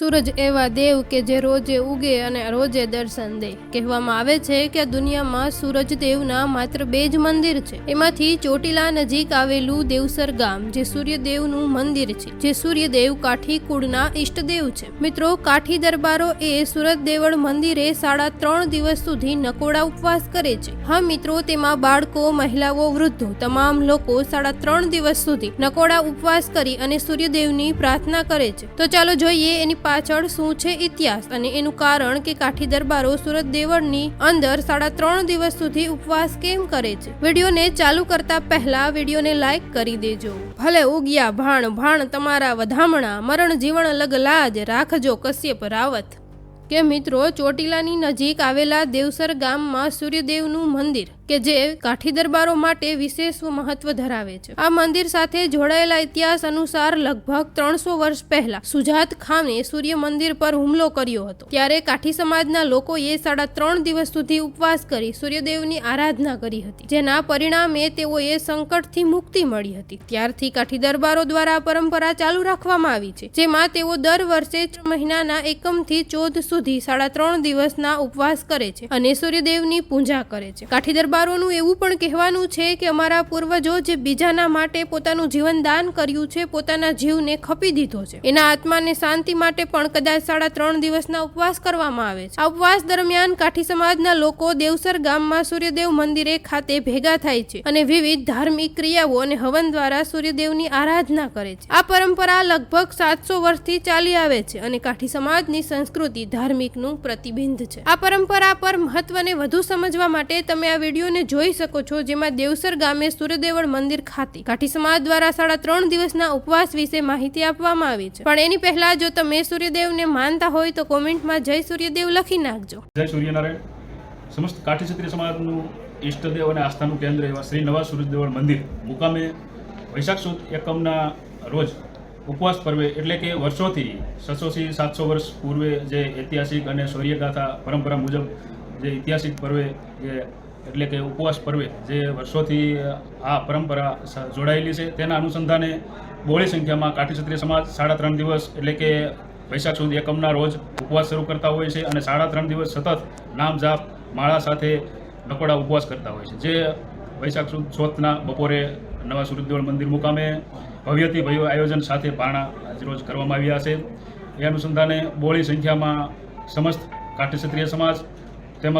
સૂરજ એવા દેવ કે જે રોજે ઉગે અને રોજે દર્શન દે. કહેવામાં આવે છે કે દુનિયામાં સૂરજ દેવના માત્ર બે જ મંદિર છે. એમાંથી ચોટીલા નજીક આવેલું દેવસર ગામ, જે સૂર્યદેવનું મંદિર છે, જે સૂર્યદેવ કાઠી કુળના ઈષ્ટદેવ છે. મિત્રો, કાઠી દરબારો એ સુરત દેવળ મંદિરે સાડા ત્રણ દિવસ સુધી નકોડા ઉપવાસ કરે છે. હા, મિત્રો, તેમાં બાળકો, મહિલાઓ, વૃદ્ધો, તમામ લોકો સાડા ત્રણ દિવસ સુધી નકોડા ઉપવાસ કરી અને સૂર્યદેવની પ્રાર્થના કરે છે. તો ચાલો જોઈએ એની પાછળ શું છે ઇતિહાસ અને એનું કારણ કે કાઠી દરબારો સુરત દેવળની અંદર સાડા ત્રણ દિવસ સુધી ઉપવાસ કેમ કરે છે? વિડીયોને ચાલુ કરતા પહેલા વિડીયોને લાઈક કરી દેજો. ભલે ઉગ્યા, ભાણ ભાણ તમારા વધામણા, મરણ જીવન અલગ લાજ રાખજો, કશ્યપ, રાવત. કે મિત્રો, ચોટીલાની નજીક આવેલા દેવસર ગામમાં સૂર્યદેવનું મંદિર, કે જે કાઠી દરબારો માટે વિશેષ મહત્વ ધરાવે છે. આ મંદિર સાથે જોડાયેલા ઇતિહાસ અનુસાર લગભગ ત્રણસો વર્ષ પહેલા સુજાત ખાને સૂર્ય મંદિર પર હુમલો કર્યો હતો. ત્યારે કાઠી સમાજના લોકોએ સાડા ત્રણ દિવસ સુધી ઉપવાસ કરી સૂર્યદેવની આરાધના કરી હતી, જેના પરિણામે તેઓએ સંકટથી મુક્તિ મળી હતી. ત્યારથી કાઠી દરબારો દ્વારા પરંપરા ચાલુ રાખવામાં આવી છે, જેમાં તેઓ દર વર્ષે મહિનાના એકમથી ચૌદ સુધી સાડા ત્રણ દિવસના ઉપવાસ કરે છે અને સૂર્યદેવની પૂજા કરે છે. કાઠી દરબારોનું એવું પણ કહેવાનું છે કે અમારા પૂર્વજો જે બીજાના માટે પોતાનું જીવન દાન કર્યું છે, પોતાના જીવને ખપી દીધો છે. એના આત્માને શાંતિ માટે પણ કદાચ સાડા ત્રણ દિવસના ઉપવાસ કરવામાં આવે છે. આ ઉપવાસ દરમિયાન કાઠી સમાજના લોકો દેવસર ગામમાં સૂર્યદેવ મંદિરે ખાતે ભેગા થાય છે અને વિવિધ ધાર્મિક ક્રિયાઓ અને હવન દ્વારા સૂર્યદેવની આરાધના કરે છે. આ પરંપરા લગભગ સાતસો વર્ષથી ચાલી આવે છે અને કાઠી સમાજની સંસ્કૃતિ ધાર્મિકનું પ્રતિબિંબ છે. આ પરંપરા પર મહત્વને વધુ સમજવા માટે તમે આ વિડીયોને જોઈ શકો છો જેમાં દેવસર ગામે સૂર્યદેવળ મંદિર ખાતે કાઠી સમાજ દ્વારા સાડા ત્રણ દિવસના ઉપવાસ વિશે માહિતી આપવામાં આવી છે. પણ એની પહેલા જો તમે સૂર્યદેવને માનતા હોય તો કોમેન્ટમાં જય સૂર્યદેવ લખી નાખજો. જય સૂર્યનારાયણ. સમસ્ત કાઠી ક્ષત્રિય સમાજનું ઈષ્ટદેવ અને આસ્થાનું કેન્દ્ર એવા શ્રી નવા સૂર્યદેવળ મંદિર મુકામે વૈશાખ સુદ એકમના રોજ ઉપવાસ પર્વે એટલે કે વર્ષોથી છસોથી સાતસો વર્ષ પૂર્વે જે ઐતિહાસિક અને શૌર્યગાથા પરંપરા મુજબ જે ઐતિહાસિક પર્વે જે એટલે કે ઉપવાસ પર્વે જે વર્ષોથી આ પરંપરા જોડાયેલી છે. તેના અનુસંધાને બહોળી સંખ્યામાં કાઠી ક્ષત્રિય સમાજ સાડા ત્રણ દિવસ એટલે કે વૈશાખ સુદ એકમના રોજ ઉપવાસ શરૂ કરતા હોય છે અને સાડા ત્રણ દિવસ સતત નામ જાપ, માળા સાથે નકોડા ઉપવાસ કરતા હોય છે. જે વૈશાખ સુદ ચોથના બપોરે નવા સૂર્યદેવળ મંદિર મુકામે ભવ્યથી ભવ્ય આયોજન સાથે પારણા આજરોજ કરવામાં આવ્યા છે. એ અનુસંધાને બોળી સંખ્યામાં સમસ્ત કાઠી ક્ષત્રિય સમાજ, તેમજ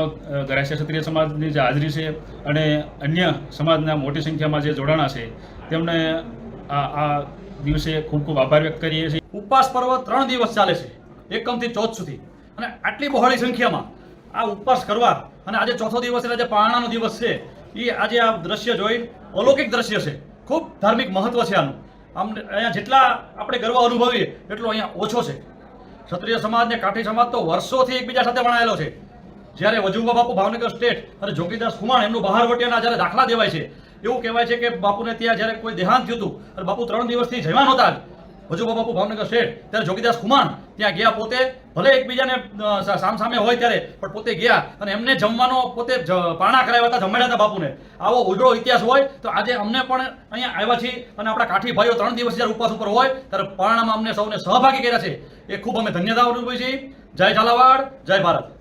ગરાસિયા ક્ષત્રિય સમાજની જે હાજરી છે અને અન્ય સમાજના મોટી સંખ્યામાં જે જોડાણા છે, તેમને આ આ દિવસે ખૂબ ખૂબ આભાર વ્યક્ત કરીએ છીએ. ઉપવાસ પર્વ ત્રણ દિવસ ચાલે છે, એકમથી ચોથ સુધી. અને આટલી બહોળી સંખ્યામાં આ ઉપવાસ કરવા અને આજે ચોથો દિવસ એટલે આજે પારણાનો દિવસ છે એ આજે આ દ્રશ્ય જોઈ અલૌકિક દ્રશ્ય છે. ખૂબ ધાર્મિક મહત્વ છે આનું. આમ અહીંયા જેટલા આપણે ગર્વ અનુભવીએ એટલો અહીંયા ઓછો છે. ક્ષત્રિય સમાજ ને કાઠી સમાજ તો વર્ષોથી એકબીજા સાથે વણાયેલો છે. જ્યારે વજુબા બાપુ ભાવનગર સ્ટેટ અને જોગીદાસ ખુમાણ એમનું બહારવટિયાના જ્યારે દાખલા દેવાય છે. એવું કહેવાય છે કે બાપુને ત્યાં જ્યારે કોઈ દેહાંત થયું હતું અને બાપુ ત્રણ દિવસથી જયમાન હતા બાબા બાપુ ભાવનગર શેઠ, ત્યારે જોગીદાસ ખુમાણ ત્યાં ગયા પોતે. ભલે એકબીજાને સામસામે હોય ત્યારે, પણ પોતે ગયા અને એમને જમવાનો પોતે પારણા કરાવ્યા હતા, જમાડ્યા હતા બાપુને. આવો ઉજળો ઇતિહાસ હોય તો આજે અમને પણ અહીંયા આવ્યા છીએ અને આપણા કાઠી ભાઈઓ ત્રણ દિવસ જ્યારે ઉપવાસ ઉપર હોય ત્યારે પારણામાં અમને સૌને સહભાગી કર્યા છે. એ ખૂબ અમે ધન્યતા અનુભવી છીએ. જય ઝાલાવાડ, જય ભારત.